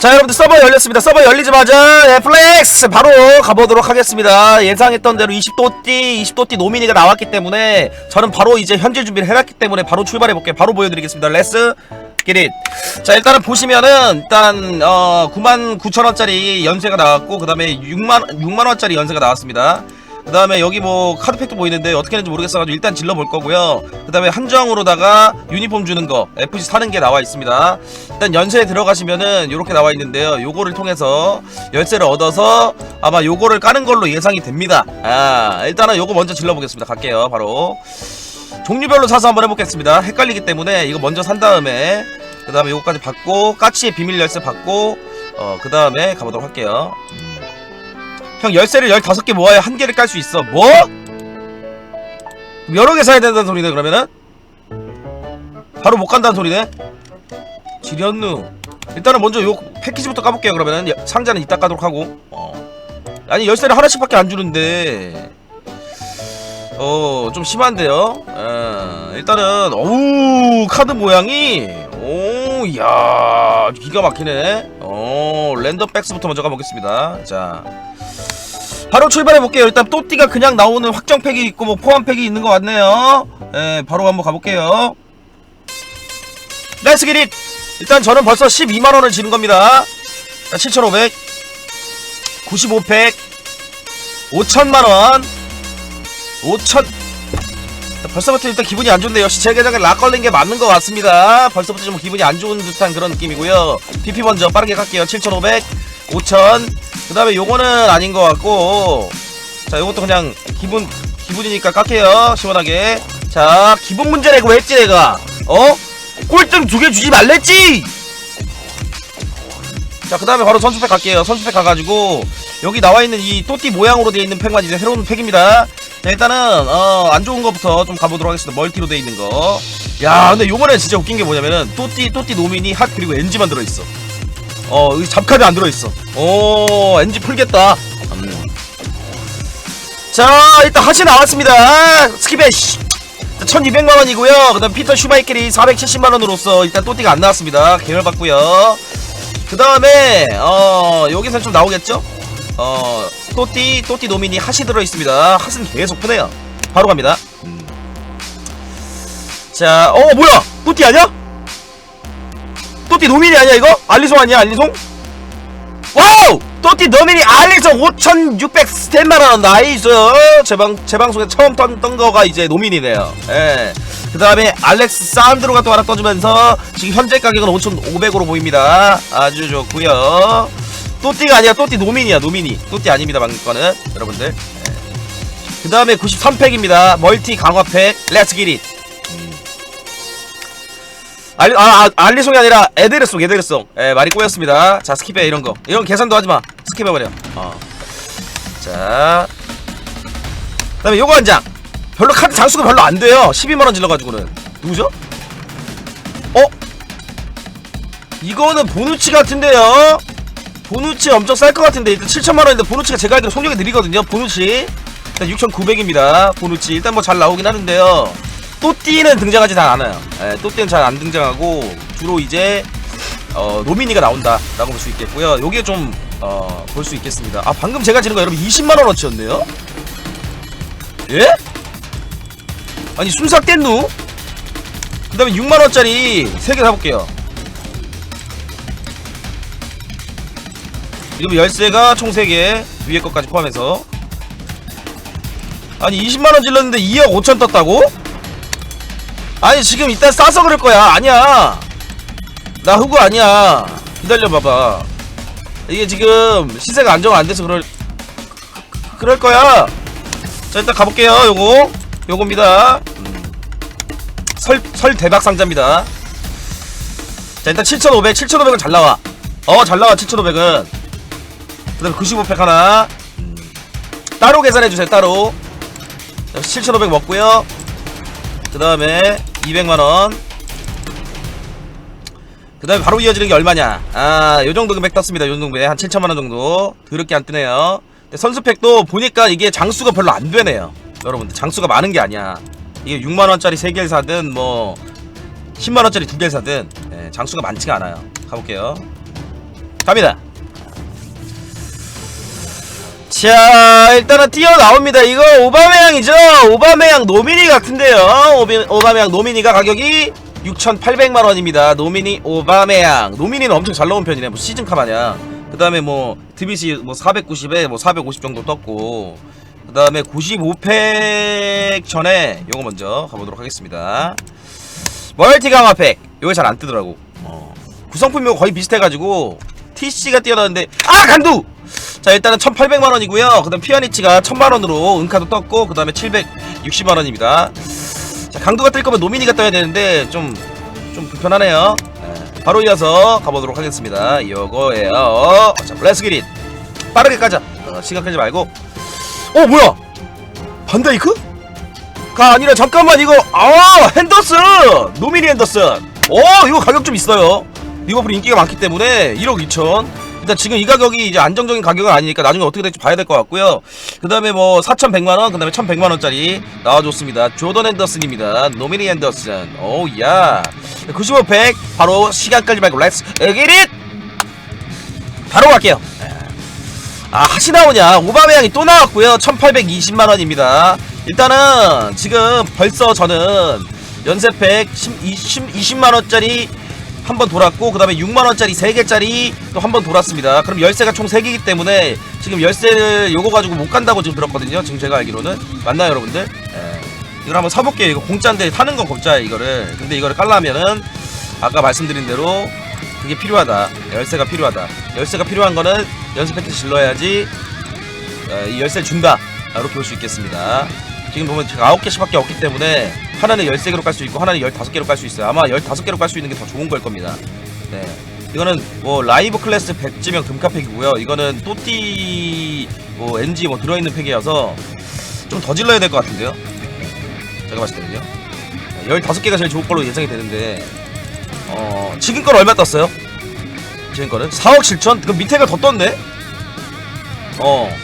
자 여러분들 서버 열렸습니다. 서버 열리자마자. 예, 플렉스! 바로 가보도록 하겠습니다. 예상했던 대로 20도띠 20도띠 노미니가 나왔기 때문에 저는 바로 이제 현질 준비를 해놨기 때문에 바로 출발해볼게요. 바로 보여드리겠습니다. 레스 기릿 자 일단은 보시면은 일단 어 99,000원짜리 연세가 나왔고 그 다음에 6만 6만원짜리 연세가 나왔습니다 그 다음에 여기 뭐 카드팩도 보이는데 어떻게 하는지 모르겠어가지고 일단 질러볼 거고요. 그 다음에 한정으로다가 유니폼 주는 거 FC 사는 게 나와 있습니다. 일단 연세에 들어가시면은 이렇게 나와 있는데요. 요거를 통해서 열쇠를 얻어서 아마 요거를 까는 걸로 예상이 됩니다. 아 일단은 요거 먼저 질러보겠습니다. 갈게요 바로. 종류별로 사서 한번 해보겠습니다. 헷갈리기 때문에 이거 먼저 산 다음에 그 다음에 요거까지 받고 까치의 비밀 열쇠 받고 어 그 다음에 가보도록 할게요 형 열쇠를 15개 모아야 한 개를 깔 수 있어. 뭐? 여러 개 사야 된다는 소리네 그러면은? 바로 못 간다는 소리네? 지렸누. 일단은 먼저 요 패키지부터 까볼게요 그러면은. 여- 상자는 이따 까도록 하고. 어. 아니 열쇠를 하나씩밖에 안 주는데. 어 좀 심한데요? 어, 일단은 어우 카드 모양이. 오 이야 기가 막히네. 어 랜덤 백스부터 먼저 가보겠습니다. 자 바로 출발해 볼게요. 일단 또띠가 그냥 나오는 확정 팩이 있고 뭐 포함 팩이 있는 것 같네요. 예, 바로 한번 가볼게요. 렛츠 기릿! 일단 저는 벌써 12만 원을 지는 겁니다. 자, 7,500, 95팩, 5천만 원, 5천. 벌써부터 일단 기분이 안 좋은데 역시 제 계정에 락 걸린 게 맞는 것 같습니다. 벌써부터 좀 기분이 안 좋은 듯한 그런 느낌이고요. PP 먼저 빠르게 갈게요. 7,500, 5천. 그 다음에 요거는 아닌 것 같고. 자 요것도 그냥 기분 기분이니까 깎게요. 시원하게. 자 기분 문제 내고 했지 내가? 어? 꼴등 두 개 주지 말랬지? 자 그 다음에 바로 선수팩 갈게요. 선수팩 가가지고 여기 나와있는 이 또띠 모양으로 되어 있는 팩만 이제 새로운 팩입니다. 자 일단은 어 안 좋은 거부터 좀 가보도록 하겠습니다. 멀티로 되어 있는 거야 근데 요번에 진짜 웃긴 게 뭐냐면은 또띠 또띠 노미니 핫 그리고 엔지만 들어있어 어, 여기 잡카드 안 들어있어. 오, 엔지 풀겠다. 음. 자, 일단 하시 나왔습니다. 씨. 1200만원이고요. 그 다음 피터 슈마이켈이 470만원으로서 일단 또띠가 안 나왔습니다. 계열받고요 그 다음에, 어, 여기서 좀 나오겠죠? 어, 또띠, 또띠 노미니 핫이 들어있습니다. 핫은 계속 푸네요. 바로 갑니다. 음. 자, 어, 뭐야? 또띠 아니야? 또띠 노밀이 아니야 이거? 알리송 아니야 알리송? 와우! 또띠 노밀이 알리송 5600 스탠만원 나이스. 제방, 제방송에 처음 떴, 던 거가 이제 노밀이네요. 예. 그 다음에 알렉스 사운드로가 또 하나 떠주면서 지금 현재 가격은 5500으로 보입니다. 아주 좋고요. 또띠가 아니라 또띠 노민이야 노민이. 또띠 아닙니다 방금 거는. 여러분들. 예. 그 다음에 93팩입니다. 멀티 강화팩. 렛츠 기릿 알리, 아, 아, 알리송이 아니라 에드레송, 에드레송. 예, 말이 꼬였습니다. 자, 스킵해, 이런 거. 이런 거 계산도 하지 마. 스킵해버려. 어. 자. 그 다음에 요거 한 장. 별로 카드 장수가 별로 안 돼요. 12만원 질러가지고는. 누구죠? 어? 이거는 보누치 같은데요? 보누치 엄청 쌀 것 같은데. 일단 7천만원인데 보누치가 제가 알기로 속력이 느리거든요. 보누치. 일단 6,900입니다. 보누치. 일단 뭐 잘 나오긴 하는데요. 또띠는 등장하지 잘 않아요. 예, 또띠는 잘 안 등장하고 주로 이제 어, 노미니가 나온다라고 볼 수 있겠고요. 요게 좀 어, 볼 수 있겠습니다. 아 방금 제가 지는 거 여러분 20만 원어치였네요. 예? 아니 순삭 뗐누? 그 다음에 6만 원짜리 3개 사볼게요. 이러면 열쇠가 총 3개 위에 것까지 포함해서 아니 20만원 질렀는데 2억 5천 떴다고? 아니 지금 이따 싸서 그럴 거야. 아니야. 나 흑우 아니야. 기다려봐봐. 이게 지금 시세가 안정 안 돼서 그럴 그럴 거야. 자 일단 가볼게요 요거. 요겁니다. 음. 설, 설 대박 상자입니다. 자 일단 7,500 7,500은 잘 나와. 어 잘 나와 7,500은. 그 다음에 95팩 하나. 음. 따로 계산해주세요 따로. 7,500 먹고요. 그 다음에 200만원. 그 다음에 바로 이어지는 게 얼마냐? 아 요정도 금액 떴습니다. 요정도 금액 한 7천만원 정도 더럽게 안 뜨네요. 선수팩도 보니까 이게 장수가 별로 안 되네요. 여러분들 장수가 많은 게 아니야. 이게 6만원짜리 3개를 사든 뭐 10만원짜리 2개를 사든 예, 장수가 많지가 않아요. 가볼게요. 갑니다. 자 일단은 뛰어나옵니다. 이거 오바메양이죠? 오바메양 노미니 같은데요. 오비, 오바메양 노미니가 가격이 6,800만원입니다. 노미니 오바메양. 노미니는 엄청 잘 나온 편이네. 뭐 시즌카 마냥. 그 다음에 뭐 드빗이 뭐 490에 뭐 450 정도 떴고 그 다음에 95팩 전에 요거 먼저 가보도록 하겠습니다. 멀티 강화팩. 요게 잘 안 뜨더라고. 어. 구성품이 뭐 거의 비슷해가지고 TC가 뛰어나는데 아 간두 자 일단은 1800만원이고요. 그 다음 피아니치가 1000만원으로 은카도 떴고 그 다음에 760만원입니다. 자 강도가 뜰 거면 노미니가 떠야 되는데 좀 좀 불편하네요. 네, 바로 이어서 가보도록 하겠습니다. 요거예요. 자 블레스 기릿. 빠르게 까자. 어, 시간 끌지 말고. 어 뭐야? 반다이크? 가 아니라 잠깐만 이거. 아 핸더슨! 노미니 핸더슨. 어 이거 가격 좀 있어요. 리버풀 인기가 많기 때문에 1억 2천 일단 지금 이 가격이 이제 안정적인 가격은 아니니까 나중에 어떻게 될지 봐야 될 것 같고요. 그 다음에 뭐 4,100만원 그 다음에 1,100만원짜리 나와줬습니다. 조던 핸더슨입니다. 노미니 핸더슨. 오야. 95팩. 바로 시간 끌지 말고 렛츠 기릿! 바로 갈게요. 아 하시 나오냐? 오바메양이 또 나왔고요. 1820만원입니다. 일단은 지금 벌써 저는 연세팩 20, 20만원짜리 한 번 돌았고 그 다음에 6만원짜리 3개짜리 또 한 번 돌았습니다. 그럼 열쇠가 총 3개이기 때문에 지금 열쇠를 요거 가지고 못 간다고 지금 들었거든요. 지금 제가 알기로는. 맞나요 여러분들? 예. 이걸 한번 사볼게요. 이거 공짜인데 타는 건 공짜예요 이거를. 근데 이거를 깔라면은 아까 말씀드린 대로 그게 필요하다. 열쇠가 필요하다. 열쇠가 필요한 거는 연습 팩트 질러야지 어, 이 열쇠를 준다 이렇게 볼 수 있겠습니다. 지금 보면 제가 9개씩 밖에 없기 때문에 하나는 13개로 깔 수 있고 하나는 15개로 깔 수 있어요. 아마 15개로 깔 수 있는 게 더 좋은 걸 겁니다. 네. 이거는 뭐 라이브 클래스 100지명 금카팩이고요. 이거는 또띠 뭐 NG 뭐 들어있는 팩이어서 좀 더 질러야 될 것 같은데요? 제가 봤을 때는요. 15개가 제일 좋을 걸로 예상이 되는데 어 지금 건 얼마 떴어요? 지금 거는? 4억 7천? 그 밑에가 더 떴네? 어.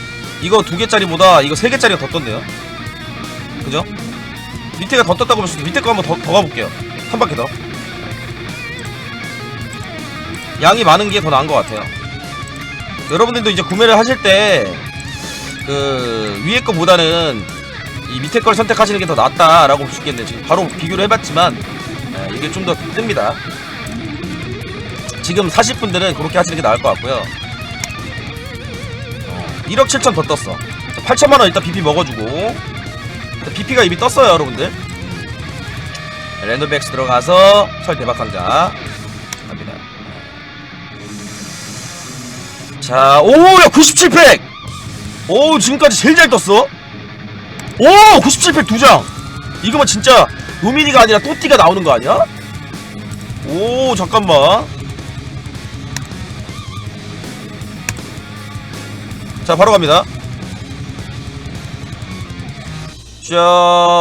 이거 두 개짜리보다 이거 세 개짜리가 더 떴네요. 그죠? 밑에가 더 떴다고 보시면 밑에 거 한번 더, 더 가볼게요. 한 바퀴 더. 양이 많은 게 더 나은 것 같아요. 여러분들도 이제 구매를 하실 때 그 위에 거보다는 이 밑에 걸 선택하시는 게 더 낫다라고 볼 수 있겠네요. 지금 바로 비교를 해봤지만 예, 이게 좀 더 뜹니다. 지금 사실 분들은 그렇게 하시는 게 나을 것 같고요. 어, 1억 7천 더 떴어. 8천만원 일단 BP 먹어주고 BP가 이미 떴어요 여러분들. 랜덤백스 들어가서 철 대박 상자 갑니다. 자 오야 97팩! 오 지금까지 제일 잘 떴어. 오 97팩 두장. 이거면 진짜 노미니가 아니라 또띠가 나오는 거 아니야? 오 잠깐만. 자 바로 갑니다 자,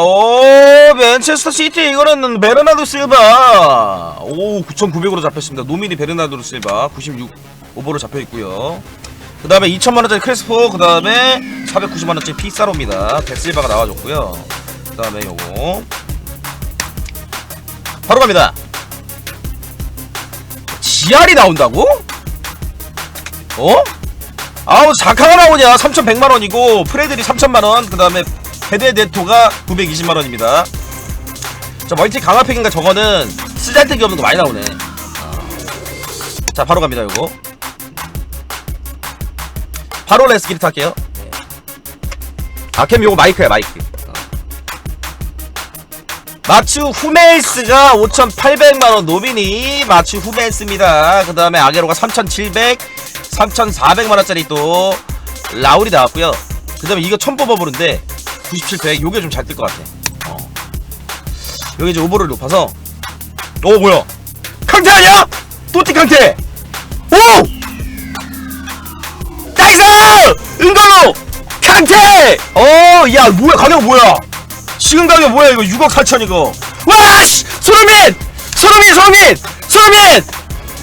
오, 맨체스터 시티 이거는 베르나드 실바. 오, 9,900으로 잡혔습니다. 노미니 베르나드 실바 96 오버로 잡혀 있고요. 그 다음에 2천만 원짜리 크레스포, 그 다음에 490만 원짜리 피사로입니다. 베실바가 나와줬고요. 그 다음에 요거 바로 갑니다. 지알이 나온다고? 어? 아우 자카가 나오냐 3,100만 원이고 프레들이 3천만 원, 그 다음에 베데네토가 920만원입니다. 자 멀티 강화팩인가 저거는 쓰잘데기 없는 거 많이 나오네. 자 바로 갑니다 요거. 바로 레스키를 탈게요. 아캠 요거 마이크야 마이크. 어. 마추 후메이스가 5,800만원 노미니 마추 후메이스입니다. 그 다음에 아게로가 3,700 3,400만원짜리 또 라울이 나왔고요. 그 다음에 이거 처음 뽑아보는데 97팩 요게 좀 잘 뜰 것 같아 어. 여기 이제 오버를 높아서 오 뭐야 강태 아니야? 또띠 강태 오! 나이스! 은걸로 강태! 어 야 뭐야 가격 뭐야 지금 가격 뭐야 이거 6억 4천 이거 와 씨 손흥민! 손흥민 손흥민! 손흥민!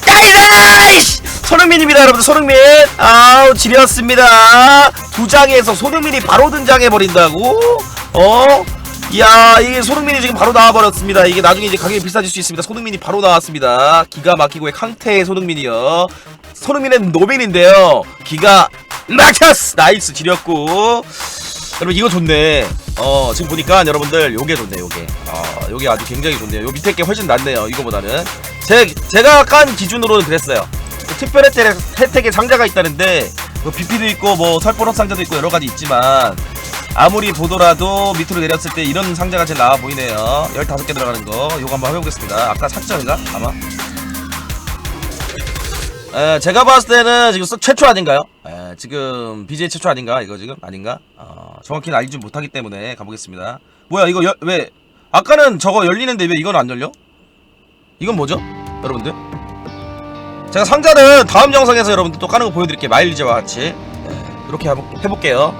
나이스! 손흥민입니다 여러분들 손흥민 아우 지렸습니다 두 장에서 손흥민이 바로 등장해 버린다고? 어? 이야 이게 손흥민이 지금 바로 나와버렸습니다. 이게 나중에 이제 가격이 비싸질 수 있습니다. 손흥민이 바로 나왔습니다. 기가 막히고의 강태의 손흥민이요. 손흥민은 노민인데요. 기가 막혔어! 나이스 지렸고. 여러분 이거 좋네. 어 지금 보니까 여러분들 요게 좋네 요게. 어 요게 아주 굉장히 좋네요. 요 밑에 게 훨씬 낫네요 이거보다는. 제, 제가 깐 기준으로는 그랬어요. 그 특별 혜택, 혜택에 상자가 있다는데 뭐 BP도 있고 뭐 설보럽 상자도 있고 여러가지 있지만 아무리 보더라도 밑으로 내렸을 때 이런 상자가 제일 나와 보이네요 15개 들어가는 거 요거 한번 해보겠습니다 아까 삭제인가? 아마 에, 제가 봤을 때는 지금 썩 최초 아닌가요? 에, 지금 BJ 최초 아닌가? 이거 지금 아닌가? 어, 정확히는 알지 못하기 때문에 가보겠습니다. 뭐야 이거 여, 왜 아까는 저거 열리는데 왜 이건 안 열려? 이건 뭐죠? 여러분들? 제가 상자는 다음 영상에서 여러분들 또 까는 거 보여드릴게요. 마일리지와 같이 에, 이렇게 해볼, 해볼게요.